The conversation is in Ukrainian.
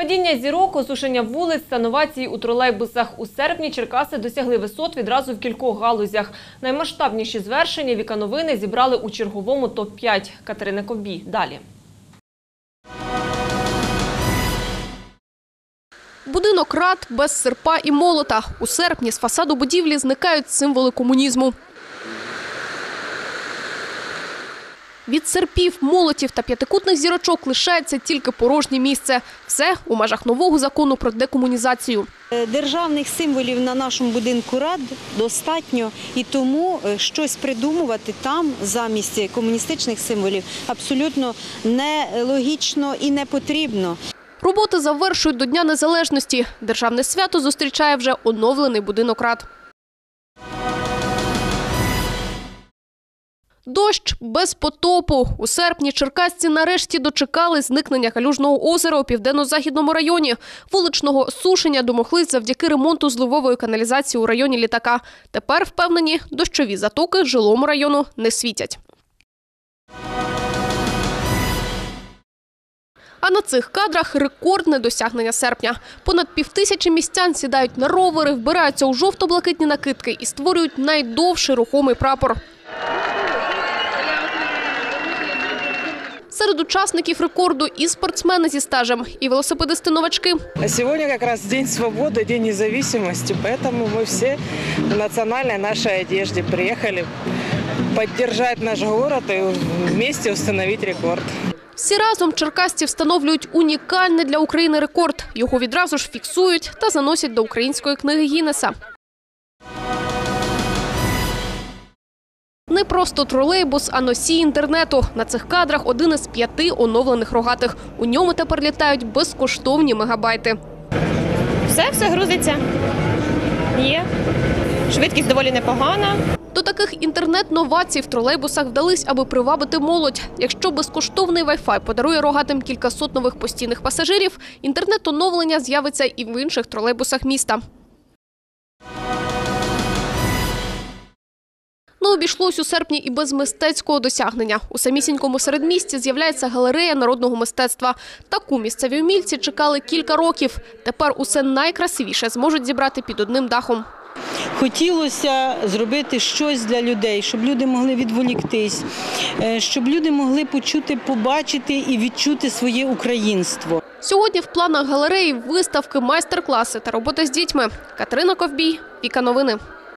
Падіння зірок, осушення вулиць та новації у тролейбусах. У серпні Черкаси досягли висот відразу в кількох галузях. Наймасштабніші звершення Віка Новини зібрали у черговому топ-5. Катерина Ковбій. Далі. Будинок рад без серпа і молота. У серпні з фасаду будівлі зникають символи комунізму. Від серпів, молотів та п'ятикутних зірочок лишається тільки порожнє місце. Все у межах нового закону про декомунізацію. Е, Державних символів на нашому будинку рад достатньо, і тому е, щось придумувати там замість комуністичних символів абсолютно нелогічно і не потрібно. Роботи завершують до Дня Незалежності. Державне свято зустрічає вже оновлений будинок рад. Дощ без потопу. У серпні черкасці нарешті дочекали зникнення калюжного озера у південно-західному районі. Вуличного сушення домоглись завдяки ремонту зливової каналізації у районі літака. Тепер впевнені, дощові затоки жилому району не світять. А на цих кадрах рекордне досягнення серпня. Понад півтисячі містян сідають на ровери, вбираються у жовто-блакитні накидки і створюють найдовший рухомий прапор. Серед учасників рекорду і спортсмени зі стажем, і велосипедисти-новачки. А Сегодня как раз День свободы, День независимости, поэтому мы все в национальной нашей одежде приехали поддержать наш город и вместе установить рекорд. Всі разом черкасці встановлюють унікальний для України рекорд. Його відразу ж фіксують та заносять до української книги Гіннеса. Не просто тролейбус, а носій інтернету. На цих кадрах один із п'яти оновлених рогатих. У ньому тепер літають безкоштовні мегабайти. Все, все грузиться. Є. Швидкість доволі непогана. До таких інтернет-новацій в тролейбусах вдались, аби привабити молодь. Якщо безкоштовний Wi-Fi подарує рогатим кількасот нових постійних пасажирів, інтернет-оновлення з'явиться і в інших тролейбусах міста. Ну, обійшлось у серпні і без мистецького досягнення. У самісінькому середмісті з'являється галерея народного мистецтва. Таку місцеві умільці чекали кілька років. Тепер усе найкрасивіше зможуть зібрати під одним дахом. Хотілося зробити щось для людей, щоб люди могли відволіктись, е, щоб люди могли почути, побачити і відчути своє українство. Сьогодні в планах галереї виставки, майстер-класи та робота з дітьми. Катерина Ковбій, Віка Новини.